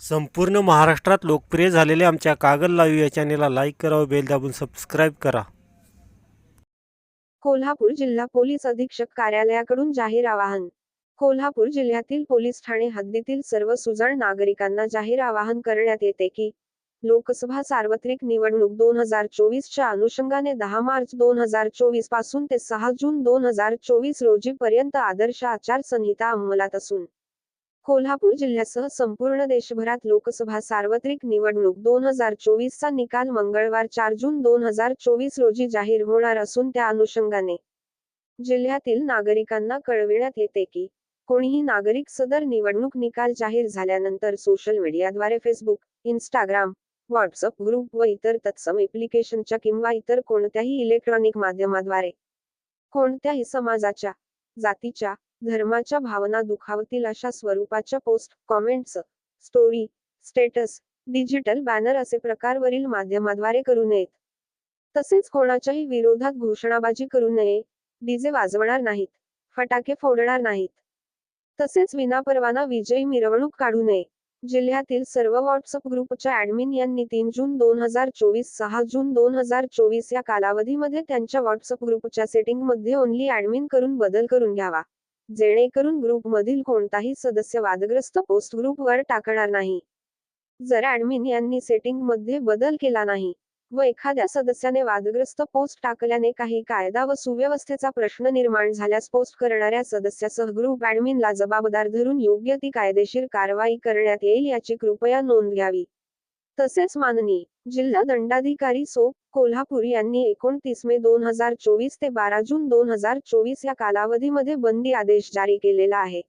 संपूर्ण महाराष्ट्रात लोकप्रिय झालेल्या आमच्या कागल लाईव्ह या चॅनेलला लाईक करा व बेल दाबून सबस्क्राईब करा. कोल्हापूर जिल्हा पोलीस अधीक्षक कार्यालयाकडून जाहीर आवाहन. कोल्हापूर जिल्ह्यातील पोलीस ठाणे हद्दीतील सर्व सुजाण नागरिकांना जाहीर आवाहन करण्यात येते की लोकसभा सार्वत्रिक निवडणूक दोन हजार चोवीसच्या अनुषंगाने दहा मार्च दोन हजार चोवीसपासून ते सहा जून दोन हजार चोवीस रोजी पर्यंत आदर्श आचारसंहिता अंमलात असून कोल्हापूर जिल्ह्यासह संपूर्ण देशभरात लोकसभा सार्वत्रिक निवडणूक दोन हजार चोवीसचा निकाल मंगळवार चार जून दोन हजार चोवीस रोजी जाहीर होणार असून त्या अनुषंगाने जिल्ह्यातील नागरिकांना कळविण्यात येते की कोणीही नागरिक सदर निवडणूक निकाल जाहीर झाल्यानंतर सोशल मीडियाद्वारे फेसबुक इंस्टाग्राम व्हॉट्सअप ग्रुप व इतर तत्सम एप्लिकेशनच्या किंवा इतर कोणत्याही इलेक्ट्रॉनिक माध्यमाद्वारे कोणत्याही समाजाच्या जातीच्या धर्माच्या भावना दुखावतील अशा स्वरूपाच्या post comments story status digital banner असे प्रकारवरील माध्यमाद्वारे करू नयेत. तसेच कोणाच्याही विरोधात घोषणाबाजी करू नये डीजे वाजवणार नाहीत फटाके फोडणार नाहीत. तसेच विनापरवाना विजयी मिरवणूक काढू नये. जिल्ह्यातील सर्व व्हॉट्सअप ग्रुपच्या ऍडमिन यांनी तीन जून दोन हजार चोवीस सहा जून दोन हजार चोवीस या कालावधीमध्ये त्यांच्या व्हॉट्सअप ग्रुपच्या सेटिंगमध्ये ओनली ऍडमिन करून बदल करून घ्यावा. जेणेकरून ग्रुपमधील कोणताही सदस्य वादग्रस्त पोस्ट ग्रुपवर टाकणार नाही. जर ऍडमिन यांनी सेटिंगमध्ये बदल केला नाही व एखाद्या सदस्याने वादग्रस्त पोस्ट टाकल्याने काही कायदा व सुव्यवस्थेचा प्रश्न निर्माण झाल्यास पोस्ट करणाऱ्या सदस्यासह ग्रुप ऍडमिनला जबाबदार धरून योग्य ती कायदेशीर कारवाई करण्यात येईल याची कृपया नोंद घ्यावी. तसेच माननीय जिल्हा दंडाधिकारी सो. कोल्हापूर यांनी एकोणतीस मे दोन हजार चोवीस ते बारा जून दोन हजार चोवीस या कालावधीमध्ये बंदी आदेश जारी केलेला आहे.